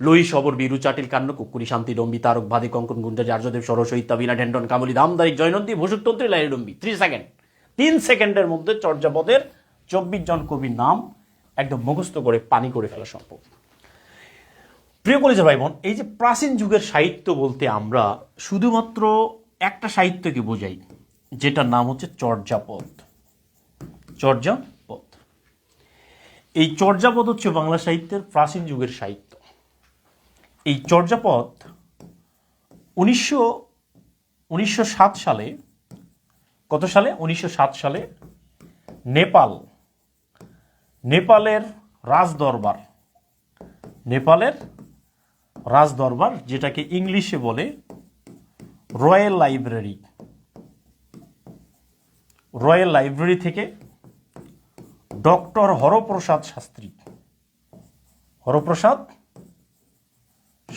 লই সবর, বীরু চাটিল, কান্ন, কুকুরি, শান্তি, ডম্বি, তারক, ভাদি, কঙ্কন গুন্ডা আর্যদেব সরস ইত্যাবিনা ঢেন্ডন, কামলি, দামদারিক, জয়নন্দী ভসুতন্ত্রী লাইরি ডম্বি। থ্রি সেকেন্ড তিন সেকেন্ডের মধ্যে চর্যাপদের চব্বিশ জন কবির নাম একদম মুখস্থ করে, পানি করে ফেলা সম্ভব। প্রিয় কলেজের ভাই বোন এই যে প্রাচীন যুগের সাহিত্য বলতে আমরা শুধুমাত্র একটা সাহিত্যকে বোঝাই, যেটার নাম হচ্ছে চর্যাপদ। চর্যাপদ। এই চর্যাপদ হচ্ছে বাংলা সাহিত্যের প্রাচীন যুগের সাহিত্য। এই চর্যাপদ উনিশশো উনিশশো সালে, কত সালে? উনিশশো সাত সালে নেপাল, নেপালের রাজদরবার নেপালের রাজদরবার, যেটাকে ইংলিশে বলে রয়্যাল লাইব্রেরি। রয়্যাল লাইব্রেরি থেকে ডক্টর হরপ্রসাদ শাস্ত্রী। হরপ্রসাদ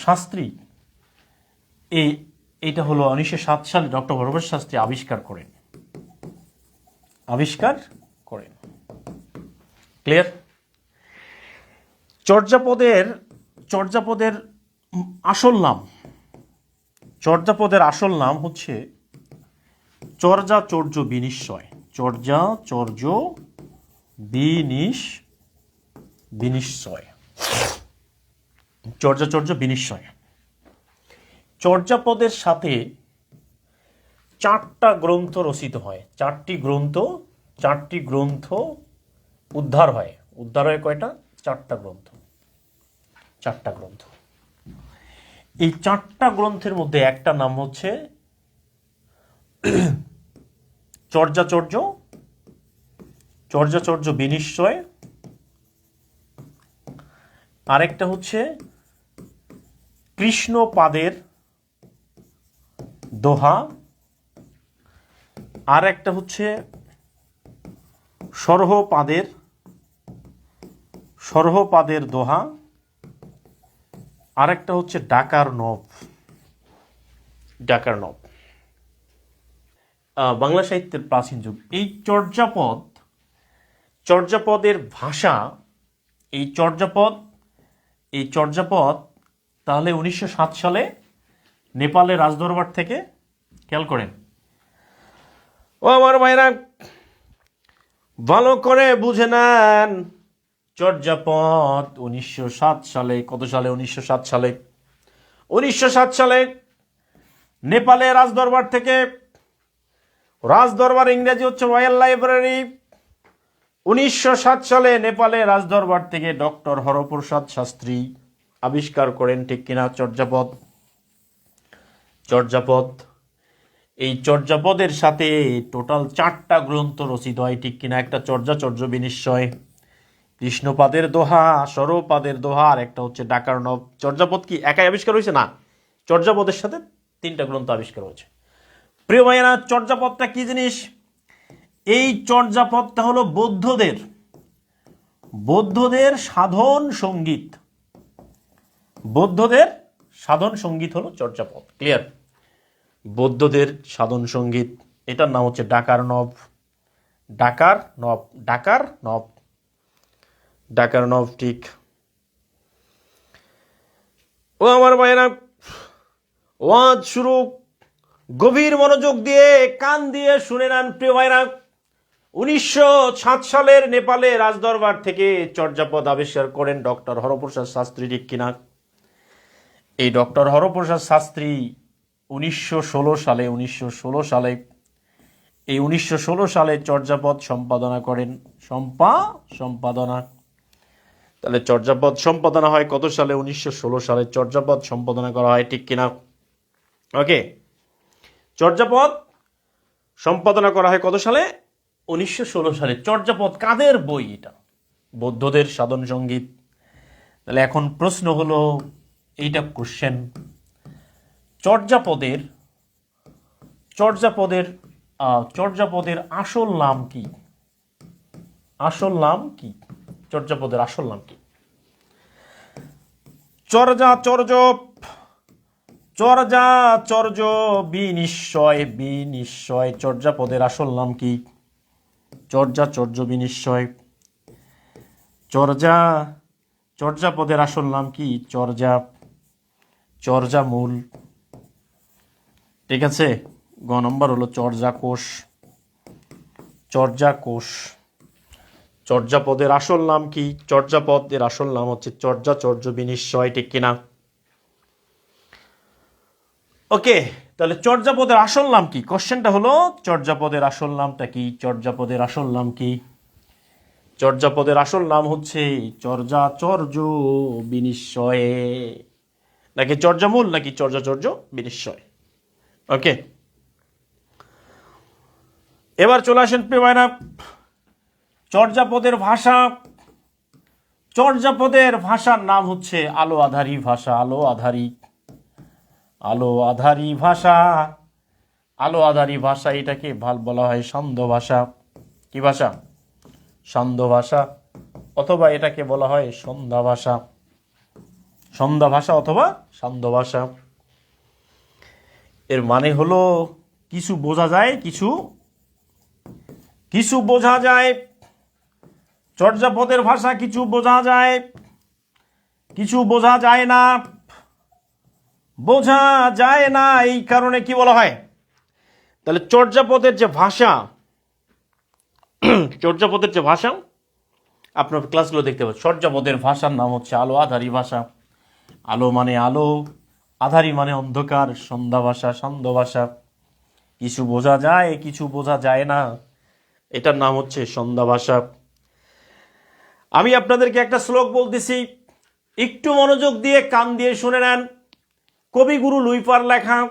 শাস্ত্রী, এই এটা হলো উনিশশো সাত সালে ডক্টর হরপ্রসাদ শাস্ত্রী আবিষ্কার করেন। আবিষ্কার করেন। ক্লিয়ার চর্যাপদের চর্যাপদের আসল নাম, চর্যাপদের আসল নাম হচ্ছে চর্যা চর্য বিনিশ্চয়। চর্যা চর্য বিনিশ বিনিশ্চয়। চর্যাচর্য বিনিশ্চয়। চর্যাপদের সাথে চারটা গ্রন্থ রচিত হয়। চারটি গ্রন্থ চারটি গ্রন্থ উদ্ধার হয়। উদ্ধার হয় কয়টা? চারটা গ্রন্থ। চারটা গ্রন্থ। এই চারটা গ্রন্থের মধ্যে একটা নাম হচ্ছে চর্যাচর্য চর্যাচর্য বিনিশ্চয়। আরেকটা হচ্ছে কৃষ্ণপাদের দোহা। আর একটা হচ্ছে সরহপাদের সরহপাদের দোহা। আরেকটা হচ্ছে ডাকার নব। ডাকার নব। বাংলা সাহিত্যের প্রাচীন যুগ। এই চর্যাপদ, চর্যাপদের ভাষা, এই চর্যাপদ এই চর্যাপদ তাহলে উনিশশো সাত সালে নেপালের রাজদরবার থেকে খেয়াল করেন। ও আমার ভাইরা ভালো করে বুঝে নেন। চর্যাপদ উনিশশো সাত সালে কত সালে উনিশশো সাত সালে? উনিশশো সাত সালে নেপালে রাজদরবার থেকে রাজদরবার ইংরেজি হচ্ছে রয়্যাল লাইব্রেরি। উনিশশো সাত সালে নেপালে রাজদরবার থেকে ডক্টর হরপ্রসাদ শাস্ত্রী। আবিষ্কার করেন ঠিক কিনা চর্যাপদ? চর্যাপদ? এই চর্যাপদের সাথে টোটাল চারটা গ্রন্থ রচিত হয় ঠিক কিনা? একটা চর্যাচর্য বিনিশ্চয়। কৃষ্ণপাদের দোহা সরপাদের দোহা, আর একটা হচ্ছে ডাকার নব। চর্যাপদ কি একাই আবিষ্কার হয়েছে? না, চর্যাপদের সাথে তিনটা গ্রন্থ আবিষ্কার হয়েছে। প্রিয় ভাইয়েরা, চর্যাপদটা কি জিনিস? এই চর্যাপদটা হলো বৌদ্ধদের বৌদ্ধদের সাধন সংগীত। বৌদ্ধদের সাধন সংগীত হলো চর্যাপদ। ক্লিয়ার বৌদ্ধদের সাধন সংগীত, এটার নাম হচ্ছে ডাকার নব। ডাকার নব ডাকার নব। ডাকার নব, ঠিক। ও আমার ভাইয়েরা ওয়াজ শুরু। গভীর মনোযোগ দিয়ে কান দিয়ে শুনে নেন প্রিয় ভাইরা উনিশশো সাত সালের নেপালে রাজদরবার থেকে চর্যাপদ আবিষ্কার করেন ডক্টর হরপ্রসাদ শাস্ত্রী, ঠিক কিনা? এই ডক্টর হরপ্রসাদ শাস্ত্রী উনিশশো ষোলো সালে, উনিশশো ষোলো সালে, এই উনিশশো ষোলো সালে চর্যাপদ সম্পাদনা করেন। সম্পা, সম্পাদনা। তাহলে চর্যাপদ সম্পাদনা হয় কত সালে? উনিশশো ষোলো সালে চর্যাপদ সম্পাদনা করা হয়, ঠিক কিনা? ওকে চর্যাপদ সম্পাদনা করা হয় কত সালে? উনিশশো ষোলো সালে। চর্যাপদ কাদের বই এটা? বৌদ্ধদের সাধন সংগীত। তাহলে এখন প্রশ্ন হলো এইটা কোশ্চেন চর্যাপদের চর্যাপদের চর্যাপদের আসল নাম কি? আসল নাম কি? চর্যাপদের আসল নাম কি? চর্যা চর্য চর্যা, চর্য, বিনিশ্চয় বিনিশ্চয়। চর্যাপদের আসল নাম কি? চর্যা, চর্য, বিনিশ্চয়। চর্যা, চর্যাপদের আসল নাম কি? চর্যা চর্যা মূল ঠিক আছে? গ নম্বর হলো চর্যা কোষ চর্যা কোষ চর্যাপদের আসল নাম কি? চর্যাপদের আসল নাম হচ্ছে চর্যা চর্য বিনিশ্চয়, ঠিক কিনা? ওকে, তাহলে চর্যাপদের আসল নাম কি? কোশ্চেনটা হলো, চর্যাপদের আসল নামটা কি? চর্যাপদের আসল নাম কি? চর্যাপদের আসল নাম হচ্ছে চর্যা চর্য বিনিশ্চয়ে। নাকি চর্যামূল, নাকি চর্যাচর্য বিনিশ্চয়? ওকে এবার চলে আসেন প্রিয় চর্যাপদের ভাষা, চর্যাপদের ভাষার নাম হচ্ছে আলো আধারী ভাষা, আলো আধারী আলো আধারী ভাষা। আলো আধারী ভাষা, এটাকে ভালো বলা হয় সান্ধ্য ভাষা। কি ভাষা? সান্ধ্য ভাষা, অথবা এটাকে বলা হয় সন্ধ্যা ভাষা। সন্ধ্যা ভাষা অথবা সান্ধ্য ভাষা। এর মানে হলো কিছু বোঝা যায়, কিছু কিছু বোঝা যায়। চর্যাপদের ভাষা কিছু বোঝা যায়, কিছু বোঝা যায় না, বোঝা যায় না, এই কারণে কি বলা হয়? তাহলে চর্যাপদের যে ভাষা, চর্যাপদের যে ভাষা, আপনার ক্লাসগুলো দেখতে পাচ্ছেন। চর্যাপদের ভাষার নাম হচ্ছে আলো আধারী ভাষা। আলো মানে আলো, আধারী মানে অন্ধকার, সন্ধ্যা ভাষা সন্ধ্য ভাষা। কিছু বোঝা যায়, কিছু বোঝা যায় না। এটার নাম হচ্ছে সন্ধ্যা ভাষা। আমি আপনাদেরকে একটা শ্লোক বলতেছি, একটু মনোযোগ দিয়ে কান দিয়ে শুনে নেন। কবিগুরু লুইপার লেখা,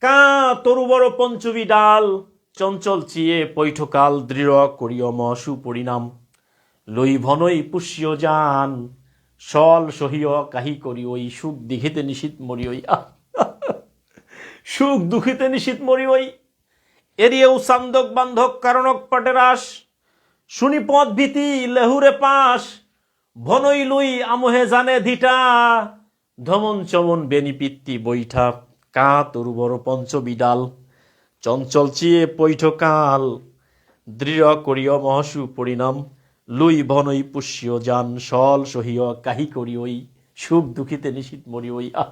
কা তরু বড় পঞ্চবী ডাল, চঞ্চল চিয়ে পৈঠকাল দৃঢ় করিয় ম সুপরিণাম। লই ভনই পুষ্য যান সল সহিয় কাহি করি ওই সুখ দিঘিতে নিশীত মরি ওই! সুখ দুঃখিতে নিশীত মরি ওই এরিয়েও সান্দক বান্ধক কারণক পাটেরাস শুনি পথ ভীতি লেহুরে পাশ। ভনই লুই আমহে জানে ধিটা ধমন চমন বেনিপিত্তি বৈঠা কা তরু বড় পঞ্চবিডাল। চঞ্চল চিয়ে পৈঠকাল দৃঢ় করিয় মহসু পরিণাম লুই ভনই পুষ্য যান সল সহিয়, কাহি করি ওই সুখ দুঃখিতে নিশীত মরি ওই আহ!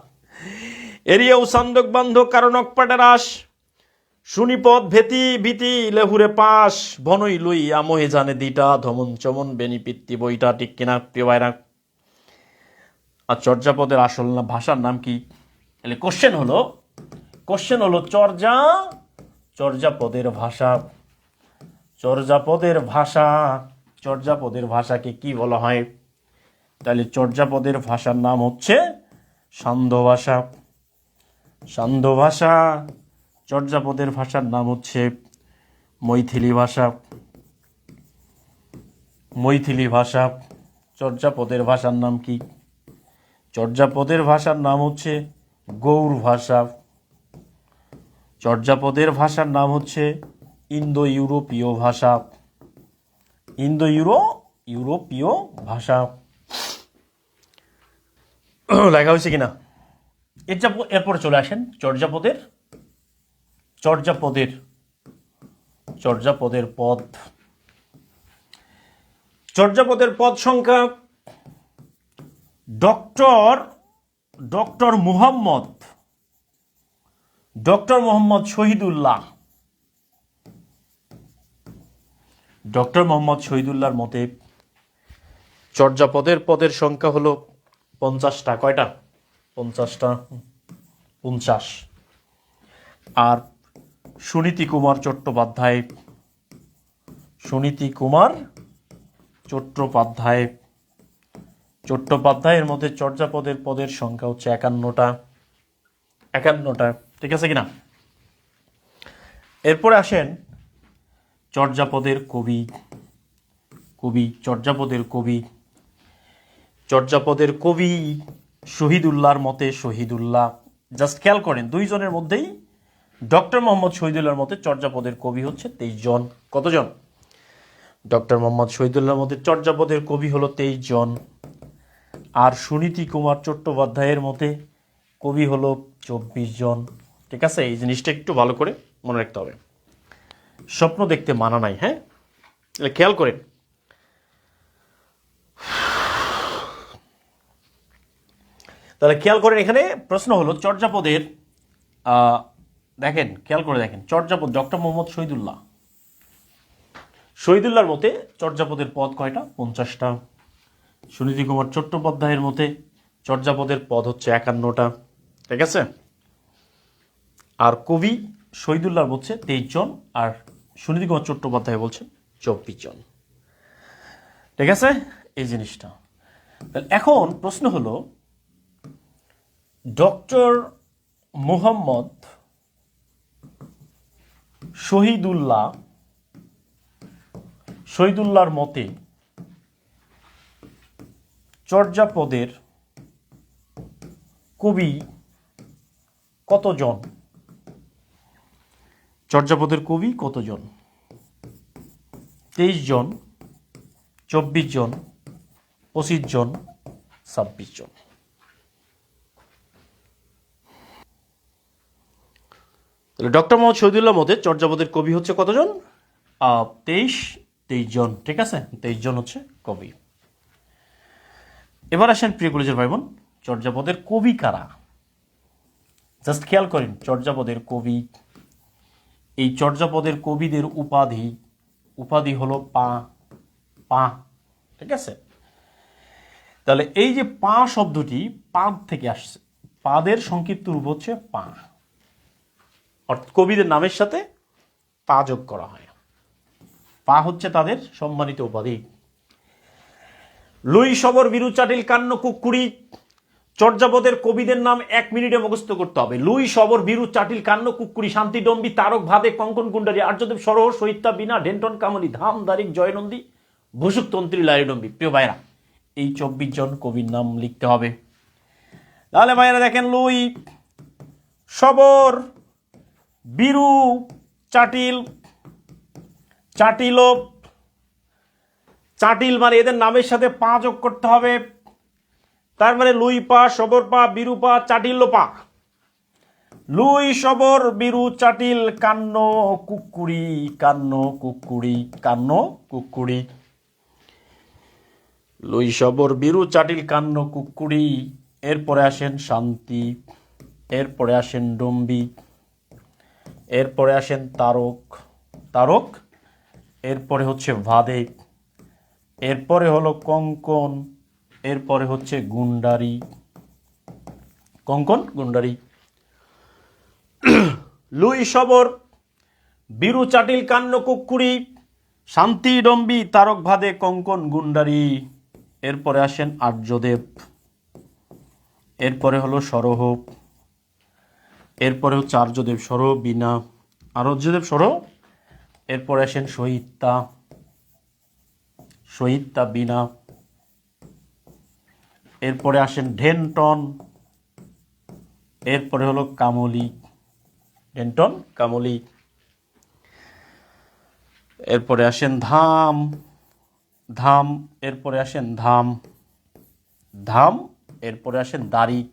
এরিয়েও সান্দক বান্ধক কারণক পাটেরাস শুনিপদ ভেতি ভীতি লেহুরে পাশ। ভনই লুই আমহে জানে দিটা ধমন চমন বেনিপিত্তি বইটা ঠিক কিনা প্রিয় ভাইরা আর চর্যাপদের আসল না ভাষার নাম কি? তাহলে কোশ্চেন হলো কোশ্চেন হলো চর্যা চর্যাপদের ভাষা। চর্যাপদের ভাষা। চর্যাপদের ভাষাকে কি বলা হয়? তাহলে চর্যাপদের ভাষার নাম হচ্ছে সান্ধ্য ভাষা সান্ধ্য ভাষা চর্যাপদের ভাষার নাম হচ্ছে মৈথিলি ভাষা মৈথিলি ভাষা চর্যাপদের ভাষার নাম কি? চর্যাপদের ভাষার নাম হচ্ছে গৌর ভাষা চর্যাপদের ভাষার নাম হচ্ছে ইন্দো ইউরোপীয় ভাষা। ইন্দো ইউরো ইউরোপীয় ভাষা। লেখা হয়েছে কিনা? এটা এরপরে চলে আসেন, চর্যাপদের। চর্যাপদের চর্যাপদের পদ। চর্যাপদের পদ সংখ্যা doctor doctor Muhammad, doctor Mohammad Shahidullah. Doctor Mohammad শহীদুল্লাহর মতে চর্যাপদের পদের সংখ্যা হলো পঞ্চাশটা। কয়টা? পঞ্চাশটা, পঞ্চাশ। আর সুনীতি কুমার চট্টোপাধ্যায়, সুনীতি কুমার চট্টোপাধ্যায়, চট্টোপাধ্যায়ের মধ্যে চর্যাপদের পদের সংখ্যা হচ্ছে একান্নটা। একান্নটা, ঠিক আছে কিনা? এরপরে আসেন চর্যাপদের কবি কবি, চর্যাপদের কবি চর্যাপদের কবি শহীদুল্লাহর মতে শহীদুল্লাহ। জাস্ট খেয়াল করেন, দুইজনের মধ্যেই ডক্টর মোহাম্মদ শহীদুল্লাহর মতে চর্যাপদের কবি হচ্ছে তেইশ জন। কতজন? ডক্টর মোহাম্মদ শহীদুল্লাহর মতে চর্যাপদের কবি হলো তেইশ জন। আর সুনীতি কুমার চট্টোপাধ্যায়ের মতে কবি হলো চব্বিশ জন। ঠিক আছে? এই জিনিসটা একটু ভালো করে মনে রাখতে হবে। স্বপ্ন দেখতে মানা নাই হ্যাঁ? খেয়াল করেন। তাহলে খেয়াল করেন এখানে, প্রশ্ন হলো চর্যাপদের দেখেন, খেয়াল করে দেখেন, চর্যাপদ ডক্টর মোহাম্মদ শহীদুল্লাহ। শহীদুল্লাহর মতে চর্যাপদের পদ কয়টা? পঞ্চাশটা। সুনীতি কুমার চট্টোপাধ্যায়ের মতে চর্যাপদের পদ হচ্ছে একান্নটা। ঠিক আছে? আর কবি শহীদুল্লাহ বলছে তেইশ জন, আর সুনীতি কুমার চট্টোপাধ্যায় বলছেন? চব্বিশ জন। ঠিক আছে? এই জিনিসটা। এখন প্রশ্ন হলো ডক্টর মোহাম্মদ শহীদুল্লাহ শহীদুল্লাহর মতে চর্যাপদের কবি কতজন? চর্যাপদের কবি কতজন? তেইশ জন, চব্বিশ জন, পঁচিশ জন, ছাব্বিশ জন। ডক্টর মোহাম্মদ শহীদুল্লাহ মতে চর্যাপদের কবি হচ্ছে কতজন? তেইশ তেইশ জন, ঠিক আছে? তেইশ জন হচ্ছে কবি। এবার আসেন প্রিয় কলেজের ভাই বোন, চর্যাপদের কবি কারা? জাস্ট খেয়াল করেন, চর্যাপদের কবি এই চর্যাপদের কবিদের উপাধি উপাধি হলো পা পা, ঠিক আছে? তাহলে এই যে পা শব্দটি পাদ থেকে আসছে, পাদের সংক্ষিপ্ত রূপ হচ্ছে পা। অর্থাৎ কবিদের নামের সাথে পা যোগ করা হয়। পা হচ্ছে তাদের সম্মানিত উপাধি। লুই সবর বিরু চাটিল কান্ন কুকুরি চর্যাপদের কবিদের নাম এক মিনিটে মুখস্থ করতে হবে। লুই সবর, বিরু চাটিল, কান্ন, কুকুরি শান্তিডম্বী তারক, ভাদে, কঙ্কন কুণ্ডারি আর্যদেব সরহ সহিতা বিনা ডেন্টন, কামলি, ধাম, দারিক, জয়নন্দী ভুসুক তন্ত্রী লারিডম্বী প্রিয় ভাইরা এই চব্বিশ জন কবির নাম লিখতে হবে। তাহলে ভাইরা দেখেন, লুই, সবর, বিরু, চাটিল চাটিল চাটিল মানে এদের নামের সাথে পা যোগ করতে হবে। তার মানে লুই পা, সবর পা, বিরু পা, চাটিল পা। লুই, সবর, বিরু, চাটিল, কান্ন, কুকুরি কান্ন কুকুরি কান্ন, কুকুরি। লুই, সবর, বিরু, চাটিল, কান্ন, কুকুরি। এরপরে আসেন শান্তি। এরপরে আসেন ডম্বি। এরপরে আসেন তারক। তারক, এরপরে হচ্ছে ভাদেক এরপরে হলো কঙ্কন। এরপরে হচ্ছে গুন্ডারি। কঙ্কন, গুন্ডারি। লুই সবর, বীরু চাটিল কান্ন কুকুরি, শান্তি ডম্বি তারক ভাদে, কঙ্কন, গুন্ডারি। এরপরে আসেন আর্যদেব। এরপরে হলো সরহ এরপরে হচ্ছে আর্যদেব সরহ, বিনা। আর্যদেব সরহ? এরপরে আসেন শহীদতা শহীদতা বিনা। এরপরে আসেন ঢেনটন এরপরে হলো কামলি। ঢেনটন কামলি। এরপরে আসেন ধাম ধাম, এরপরে আসেন ধাম ধাম, এরপরে আসেন দারিক।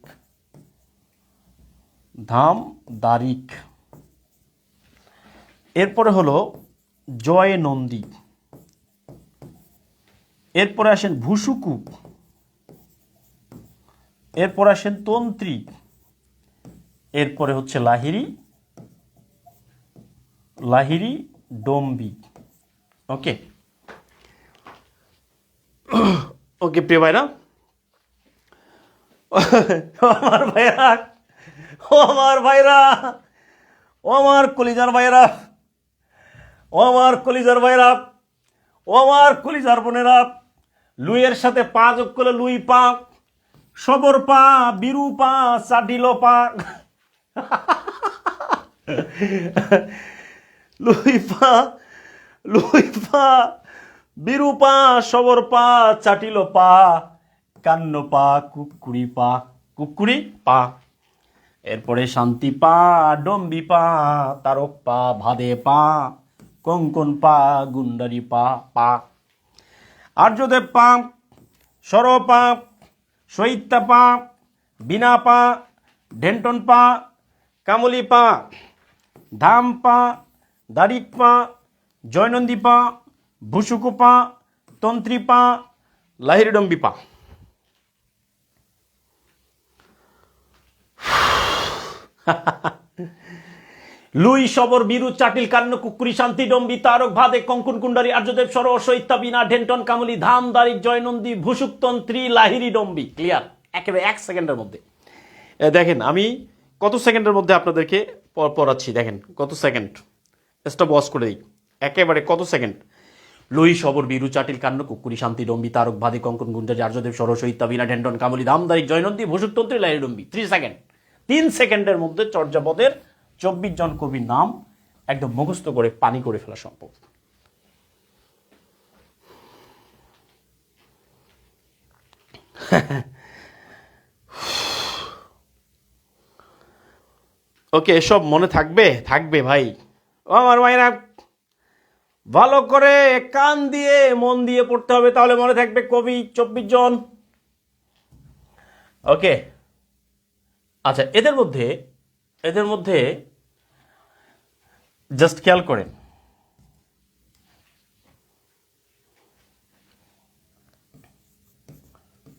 ধাম, দারিক। এরপরে হলো জয় নন্দী এরপরে আসেন ভুসুকু এরপর আসেন তন্ত্রী। এরপরে হচ্ছে লাহিরি লাহিরি ডম্বি। ওকে। ওকে প্রিয় ভাইরা। আমার ভাইরা ও আমার ভাইরা ও আমার কলিজার ভাইরা ও আমার কলিজার ভাইরা ও আমার কলিজার বোনেরা লুইয়ের সাথে পা যোগ করলে লুই পা। সবর পা, বিরু পা, চাডিল পা। লুই পা লুই পা, বিরু পা, সবর পা চাটিল পা, কান্ন পা কুকুরি পা কুকুরি পা। এরপরে শান্তি পা, ডম্বি পা, তারক পা, ভাদে পা, কঙ্কন পা, গুন্ডারি পা পা। আর্যদেব পা, সর শহীদতা পা বিনা পা ডেন্টন পা কামলি পা ধাম পা দারিক পা জয়নন্দী পা ভুসুকু পা তন্ত্রী পা লাহিরডম্বি পা ha ha ha লুই সবর, বীরু, চাটিল, কান্ন, কুকুরি, শান্তি, ডম্বি, তারক ভাদে কঙ্কন, কুণ্ডারি, আর্যদেব সরোষ ইত্যাবিনা ঢেন্টন, কামলি, ধাম দারিক জয়নন্দী ভূসুক্তন্ত্রী লাহিরি, ডম্বি। ক্লিয়ার একেবারে এক সেকেন্ডের মধ্যে। দেখেন, আমি কত সেকেন্ডের মধ্যে আপনাদেরকে পড়াচ্ছি, দেখেন, কত সেকেন্ড। এসটা বস করে দিই। একেবারে কত সেকেন্ড? লুই সবর, বীরু, চাটিল, কান্ন, কুকুরি, শান্তি, ডম্বি, তারক ভাদে কঙ্কন গুঞ্জারি আর্যদেব সরস ইত্যাবিনা ঢেন্টন, কামলি, ধাম দারিক জয়নন্দী ভূসুক্তন্ত্রী লাহিরি, ডম্বি। থ্রি সেকেন্ড তিন সেকেন্ডের মধ্যে চর্যাপদের চব্বিশ জন কবির নাম একদম মুখস্থ করে পানি করে ফেলা সম্ভব। ওকে, এসব মনে থাকবে? থাকবে ভাই। আমার মায়েরা, ভালো করে কান দিয়ে, মন দিয়ে পড়তে হবে, তাহলে মনে থাকবে কবি চব্বিশ জন। ওকে আচ্ছা এদের মধ্যে এদের মধ্যে জাস্ট খেয়াল করেন।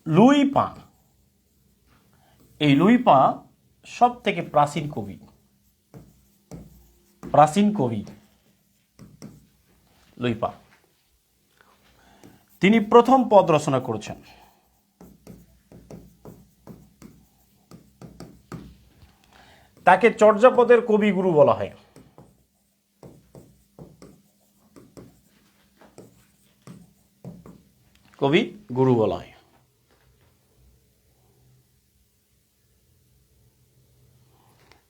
লুই পা। এই লুই পা সব থেকে প্রাচীন কবি। প্রাচীন কবি লুই পা। তিনি প্রথম পদ রচনা করেছেন। তাকে চর্যাপদের কবিগুরু বলা হয়। কবি গুরু বলা হয়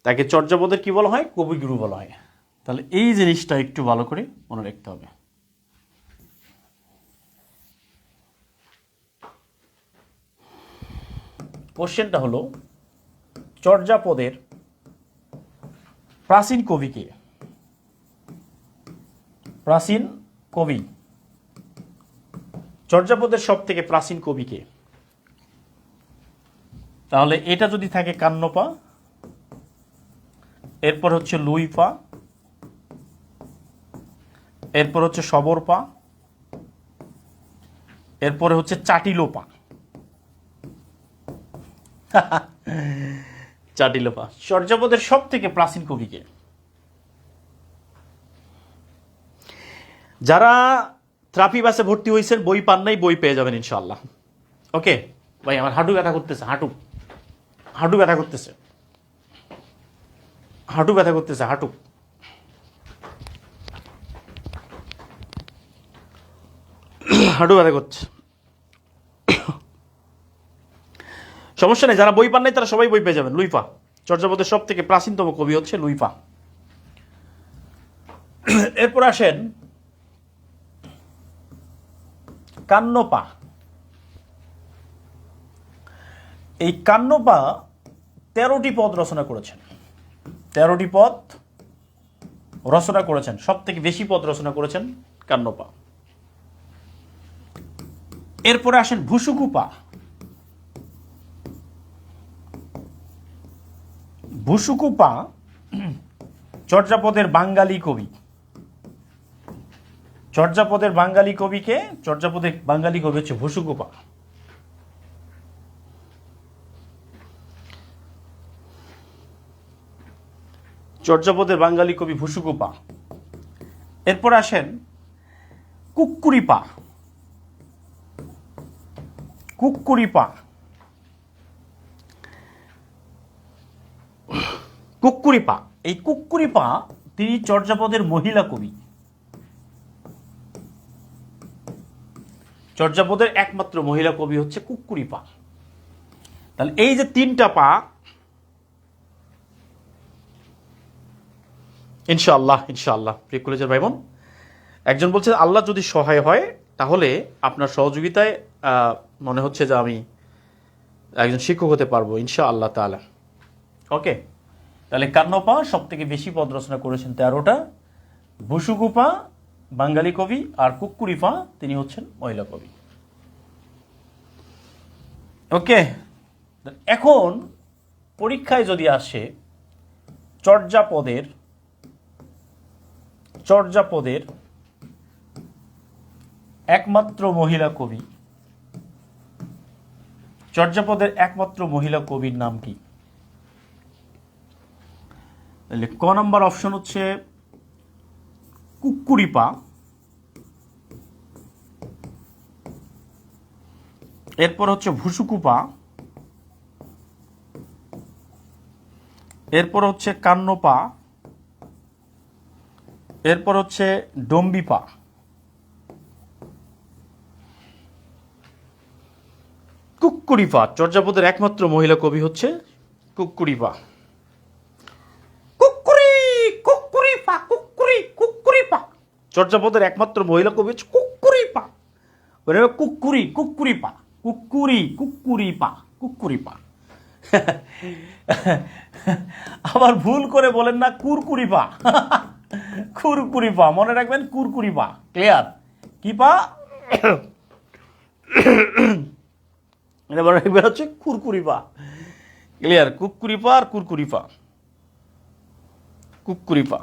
তাকে চর্যাপদের কি বলা হয়? কবিগুরু বলা হয়। তাহলে এই জিনিসটা একটু ভালো করে মনে রাখতে হবে। কোশ্চেনটা হলো, চর্যাপদের প্রাচীন কবিকে, প্রাচীন কবি চর্যাপদের সব থেকে প্রাচীন কবি কে? তাহলে এটা যদি থাকে কান্নপা, এরপর হচ্ছে লুই পা এরপর হচ্ছে সবর পা এরপরে হচ্ছে চাটিলো পা চাটিলো পা চর্যাপদের সব থেকে প্রাচীন কবিকে যারা থ্রাপি বাসে ভর্তি হয়েছেন, বই পান নাই, বই পেয়ে যাবেন ইনশাল্লাহ ওকে? ভাই, আমার হাঁটু ব্যথা করতেছে, হাঁটু। হাঁটু ব্যথা করতেছে। হাঁটু ব্যথা করতেছে, হাঁটু। হাঁটু ব্যথা করছে। সমস্যা নেই, যারা বই পান নাই তারা সবাই বই পেয়ে যাবেন। লুইফা, চর্যাপদের সব থেকে প্রাচীনতম কবি হচ্ছে লুইপা এরপর আসেন কান্নপা। এই কান্নপা তেরোটি পদ রচনা করেছেন। তেরোটি পদ রচনা করেছেন। সব থেকে বেশি পদ রচনা করেছেন কান্নপা। এরপরে আসেন ভুসুকুপা। ভুসুকুপা চর্যাপদের বাঙালি কবি। চর্যাপদের বাঙালি কবিকে, চর্যাপদের বাঙালি কবি হচ্ছে ভুসুকুপা চর্যাপদের বাঙালি কবি ভুসুকুপা এরপর আসেন কুক্কুরিপা কুক্কুরিপা কুক্কুরিপা এই কুক্কুরিপা তিনি চর্যাপদের মহিলা কবি। চর্যাপদের একমাত্র মহিলা কবি হচ্ছে কুকুরি পা। তাহলে এই যে তিনটা পা, ইনশাআল্লাহ ইনশাআল্লাহ, প্রিয় কলেজের ভাই বোন একজন বলছে, আল্লাহ যদি সহায় হয়, তাহলে আপনার সহযোগিতায় মনে হচ্ছে যে আমি একজন শিক্ষক হতে পারব ইনশা আল্লাহ তালা ওকে তাহলে কান্নপা সব থেকে বেশি পদ রচনা করেছেন তেরোটা। ভুসুকুপা বাঙালি কবি আর কুক্কুরিপা তিনি হচ্ছেন মহিলা কবি। ওকে, এখন পরীক্ষায় যদি আসে, চর্যাপদের চর্যাপদের একমাত্র মহিলা কবি, চর্যাপদের একমাত্র মহিলা কবির নাম কি? ক নাম্বার অপশন হচ্ছে কুকুরিপা। এরপর হচ্ছে ভুসুকুপা। এরপর হচ্ছে কান্নপা। এরপর হচ্ছে ডম্বিপা। কুকুরিপা, চর্যাপদের একমাত্র মহিলা কবি হচ্ছে কুকুরিপা কুকুরি কুকুরিপা কুকুরি কুকুরিপা চর্যাপদের একমাত্র মহিলা কবি হচ্ছে কুকুরিপা। ওরে কুকুরি কুকুরি পা কুকুরি, কুকুরিপা কুকুরিপা। আবার ভুল করে বলেন না কুরকুরিপা। কুরকুরিপা, মনে রাখবেন কুরকুরি পা ক্লিয়ার? কি পা রাখবেন হচ্ছে কুরকুরিপা। ক্লিয়ার? কুকুরিপা আর কুরকুরিপা। কুকুরিপা।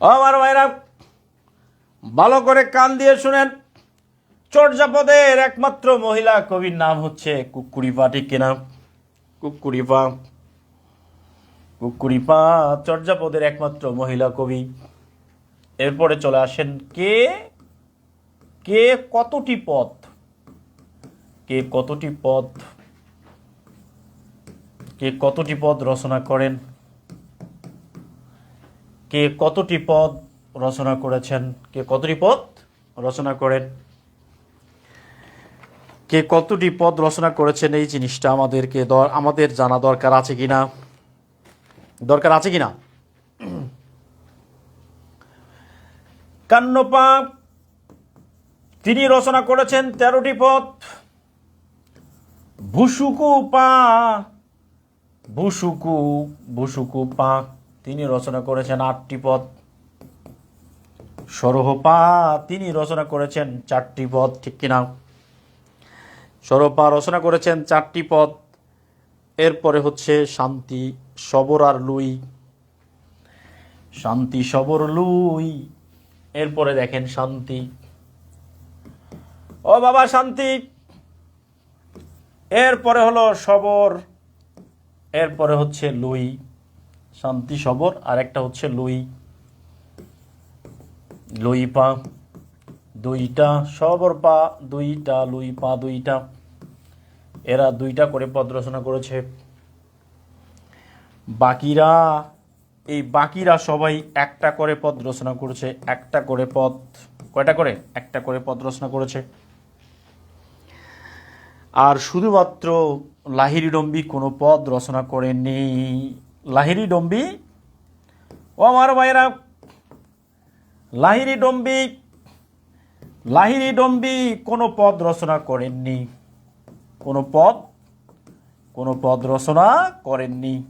আমার ভাইরা, ভালো করে কান দিয়ে শুনেন। চর্যাপদের একমাত্র মহিলা কবির নাম হচ্ছে কুকুরিপা, ঠিক কিনা? কুকুরিপা। কুকুরিপা চর্যাপদের একমাত্র মহিলা কবি। এরপরে চলে আসেন কে? কে কতটি পদ কে কতটি পদ কে কতটি পদ রচনা করেন? কে কতটি পদ রচনা করেছেন? কে কতটি পদ রচনা করেন? কে কতটি পদ রচনা করেছেন? এই জিনিসটা আমাদেরকে দর- আমাদের জানা দরকার আছে কিনা? দরকার আছে কিনা? কান্নপা তিনি রচনা করেছেন তেরোটি পদ। ভুসুকু পা, ভুসুকু ভুসুকু পা। তিনি রচনা করেছেন আটটি পদ। সরহপা, তিনি রচনা করেছেন চারটি পদ, ঠিক কিনা? সরহপা রচনা করেছেন চারটি পদ। এরপরে হচ্ছে শান্তি, সবর আর লুই। শান্তি, সবর, লুই। এরপরে দেখেন শান্তি। ও বাবা, শান্তি। এরপরে হলো সবর। এরপরে হচ্ছে লুই। শান্তি সবর আর একটা হচ্ছে লুই। লুই পা, দুইটা, সবর পা, দুইটা, লুই পা, দুইটা। এরা দুইটা করে পদ রচনা করেছে। বাকিরা, এই বাকিরা সবাই একটা করে পদ রচনা করেছে, একটা করে পদ, কয়টা করে? একটা করে পদ রচনা করেছে। আর শুধুমাত্র লাহিরি ডম্বি কোনো পদ রচনা করেননি। লাহিরি ডম্বি? ও আমার ভাইরা লাহিরি ডম্বি লাহিরি ডম্বি কোনো পদ রচনা করেননি। কোনো পদ কোনো পদ রচনা করেননি।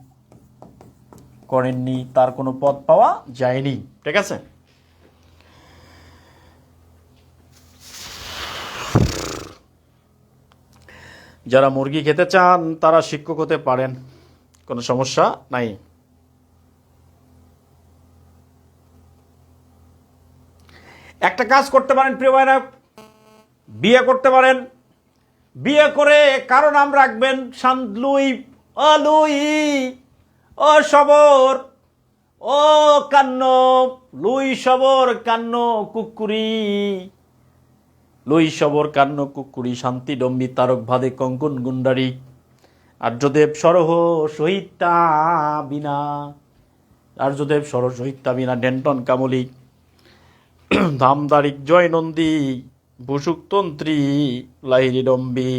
করেননি, তার কোনো পদ পাওয়া যায়নি। ঠিক আছে? যারা মুরগি খেতে চান, তারা শিক্ষক হতে পারেন। কোনো সমস্যা নাই। একটা কাজ করতে পারেন, প্রিয় ভাইরা। বিয়ে করতে পারেন। বিয়ে করে কারও নাম রাখবেন শান্তলুই ও লুই ও সবর ও কান্ন, লুই সবর, কান্ন, কুকুরি। লুই সবর, কান্ন, কুকুরি, শান্তি, ডম্বি, তারক, ভাদে, কঙ্কন, গুন্ডারি। আর্যদেব সরহ সহিতা বিনা। আর্যদেব সর সহিতা বিনা, ডেন্টন কামলি। ধামদারিক জয় নন্দী ভূসুকতন্ত্রী লাহিরি ডম্বি।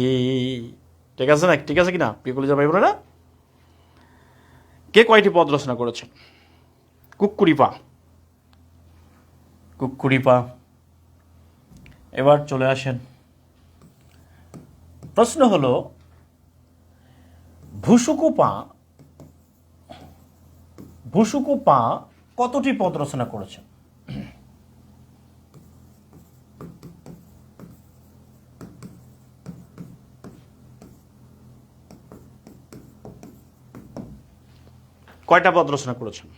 ঠিক আছে না ঠিক আছে কিনা? পিকলিজা ভাই বোনেরা কে কয়টি পদ রচনা করেছেন? কুকুরিপা কুকুরিপা এবার চলে আসেন। প্রশ্ন হলো ভুসুকুপা ভুসুকুপা কতটি পদ রচনা করেছেন কয়টা পদ রচনা করেছেন?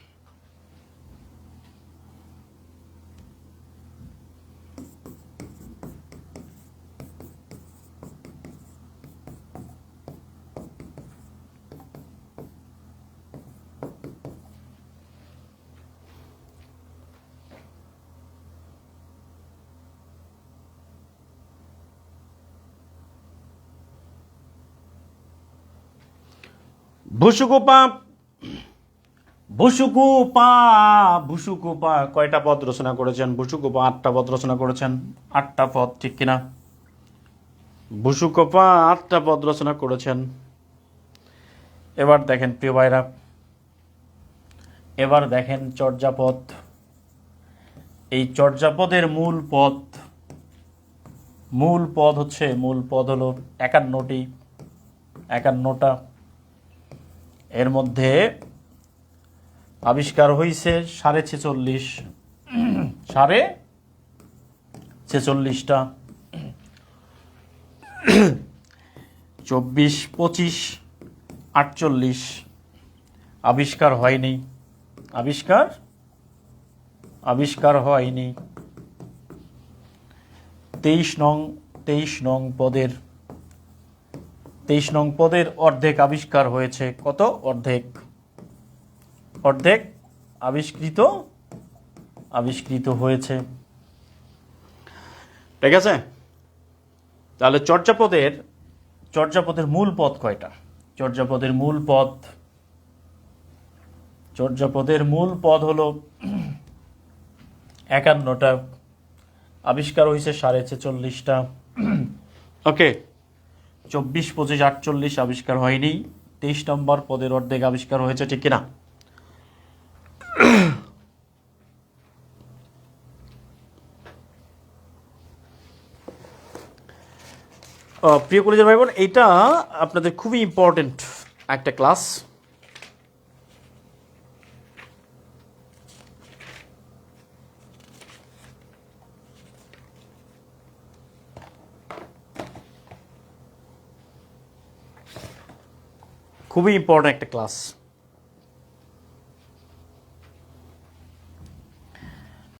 ভুসুকোপা বুসুকুপা বুসুকুপা কয়টা পদ রচনা করেছেন? বুসুকুপা আটটা পদ রচনা করেছেন। আটটা পদ, ঠিক কিনা? বুসুকোপা আটটা পদ রচনা করেছেন। এবার দেখেন প্রিয় ভাইরা, এবার দেখেন চর্যাপদ। এই চর্যাপদের মূল পদ মূল পদ হচ্ছে, মূল পদ হলো একান্নটি, একান্নটা। এর মধ্যে আবিষ্কার হয়েছে সাড়ে ছেচল্লিশ। সাড়ে ছেচল্লিশটা। চব্বিশ, পঁচিশ, আটচল্লিশ। আবিষ্কার হয়নি। আবিষ্কার? আবিষ্কার হয়নি। তেইশ নং তেইশ নং পদের তেইশ নং পদের অর্ধেক আবিষ্কার হয়েছে। কত? অর্ধেক। অর্ধেক আবিষ্কৃত আবিষ্কৃত হয়েছে। ঠিক আছে? তাহলে চর্যাপদের চর্যাপদের মূল পদ কয়টা? চর্যাপদের মূল পদ, চর্যাপদের মূল পদ হলো একান্নটা। আবিষ্কার হয়েছে সাড়ে ছেচল্লিশটা। ওকে চব্বিশ পঁচিশ আটচল্লিশ আবিষ্কার হয়নি। তেইশ নম্বর পদের অর্ধেক আবিষ্কার হয়েছে, ঠিক কিনা? প্রিয় কলেজের ভাই বোন এইটা আপনাদের খুবই ইম্পর্টেন্ট একটা ক্লাস খুবই ইম্পর্ট্যান্ট একটা ক্লাস